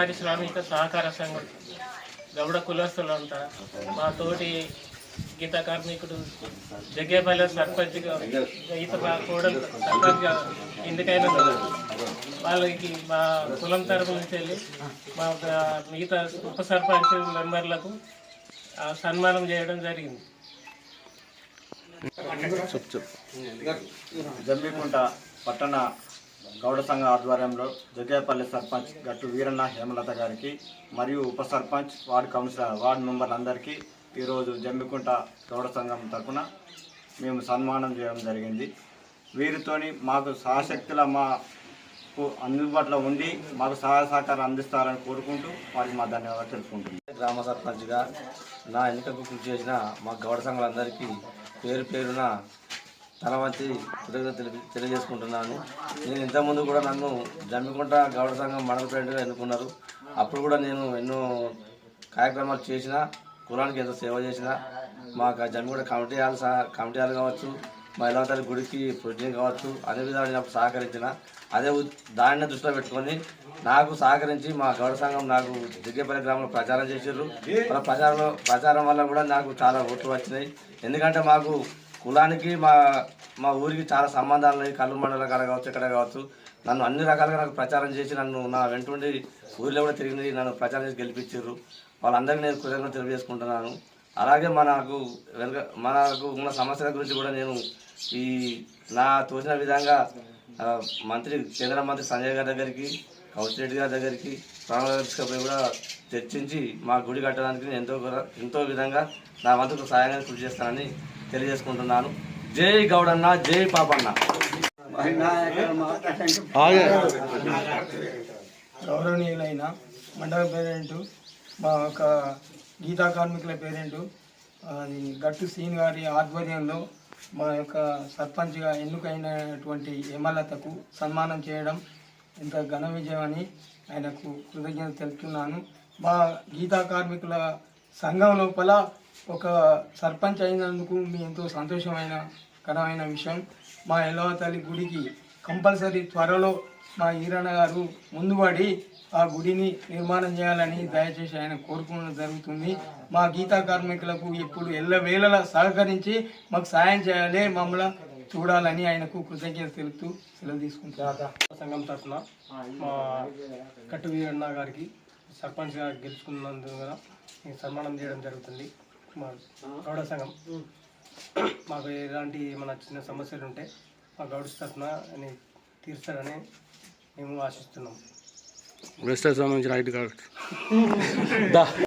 పారిశ్రామిక సహకార సంఘం గౌడ కులస్తులు అంతా మా తోటి గీత కార్మికుడు జగ్గేపల్లి సర్పంచ్గా ఈత మా కోడలు సర్పంచ్గా ఎందుకైనా వాళ్ళకి మా కులం తరపు నుంచి వెళ్ళి మా మిగతా ఉప సర్పంచ్ మెంబర్లకు సన్మానం చేయడం జరిగింది. జమ్మికుంట పట్టణ గౌడ సంఘ ఆధ్వర్యంలో జగ్గేపల్లి సర్పంచ్ గట్టు వీరన్న హేమలత గారికి మరియు ఉప సర్పంచ్ వార్డు కౌన్సిలర్ వార్డు మెంబర్లందరికీ ఈరోజు జమ్మికుంట గౌడ సంఘం తరఫున మేము సన్మానం చేయడం జరిగింది. వీరితోని మాకు సహశక్తుల మాకు అందుబాటులో ఉండి మాకు సహాయ సహకారం అందిస్తారని కోరుకుంటూ వారికి మా ధన్యవాదాలు తెలుసుకుంటుంది గ్రామ సర్పంచ్గా నా ఎన్నికకు కృషి చేసిన మా గౌడ సంఘాలందరికీ పేరు పేరున తల వంచి కృతజ్ఞత తెలియజేసుకుంటున్నాను. నేను ఇంతకుముందు కూడా నన్ను జమ్మికుంట గౌడ సంఘం మండల ప్రెసిడెంట్గా ఎన్నుకున్నారు. అప్పుడు కూడా నేను ఎన్నో కార్యక్రమాలు చేసిన కులానికి ఎంతో సేవ చేసిన మాకు Jammikunta committee hall committee hall కావచ్చు మహిళా తల్లి గుడికి ప్రొటీన్ కావచ్చు అనే విధాలు నేను సహకరించిన అదే దాన్ని దృష్టిలో పెట్టుకొని నాకు సహకరించి మా గౌడ సంఘం నాకు దిగ్గపల్లి గ్రామంలో ప్రచారం చేసారు మన ప్రచారంలో ప్రచారం వల్ల కూడా నాకు చాలా ఓట్లు వచ్చినాయి. ఎందుకంటే మాకు కులానికి మా మా ఊరికి చాలా సంబంధాలు ఉన్నాయి. కళ్ళు మండలం కాడ కావచ్చు ఇక్కడ కావచ్చు. నన్ను అన్ని రకాలుగా నాకు ప్రచారం చేసి నన్ను నా వెంటుండి ఊరిలో కూడా తిరిగి నన్ను ప్రచారం చేసి గెలిపించారు వాళ్ళందరికీ నేను కృతజ్ఞత తెలియజేసుకుంటున్నాను. అలాగే మనకు వెనుక మనకు ఉన్న సమస్యల గురించి కూడా నేను ఈ నా తోచిన విధంగా మంత్రి కేంద్ర మంత్రి సంజయ్ గారి దగ్గరికి కౌశల్ రెడ్డి గారి దగ్గరికి రామరాజు కూడా చర్చించి మా గుడి కట్టడానికి నేను ఎంతో ఎంతో విధంగా నా వంతుకు సహాయంగా కృషి చేస్తానని తెలియజేసుకుంటున్నాను. జై గౌడన్న జై పాపన్న. గౌరవనీయులైన మండల పేరెంటు మా యొక్క గీతా కార్మికుల పేరెంటు గట్టు సీన్ గారి ఆధ్వర్యంలో మా యొక్క సర్పంచ్గా ఎన్నికైనటువంటి హేమలతకు సన్మానం చేయడం ఎంత ఘన విజయం అని ఆయనకు కృతజ్ఞత తెలుపుతున్నాను. మా గీతా కార్మికుల సంఘం లోపల ఒక సర్పంచ్ అయినందుకు మీ ఎంతో సంతోషమైన కరమైన విషయం. మా ఎల్లవ తల్లి గుడికి కంపల్సరీ త్వరలో మా ఈరన్న గారు ముందుపడి ఆ గుడిని నిర్మాణం చేయాలని దయచేసి ఆయన కోరుకోవడం జరుగుతుంది. మా గీతా కార్మికులకు ఇప్పుడు ఎల్లవేళలా సహకరించి మాకు సాయం చేయాలి మమ్మల్ని చూడాలని ఆయనకు కృతజ్ఞత తెలుపుతూ సెలవు తీసుకుంటారు సంఘం తరఫున మా కట్టు వీరన్న గారికి సర్పంచ్ గెలుచుకున్నందున ఈ సన్మానం చేయడం జరుగుతుంది. మా గౌడ సంఘం. మాకు ఎలాంటి మన చిన్న సమస్యలు ఉంటే మా గౌడ తరఫున అని తీర్చారని మేము ఆశిస్తున్నాం. వెస్టర్ సంబంధించిన ఐడి కార్డు.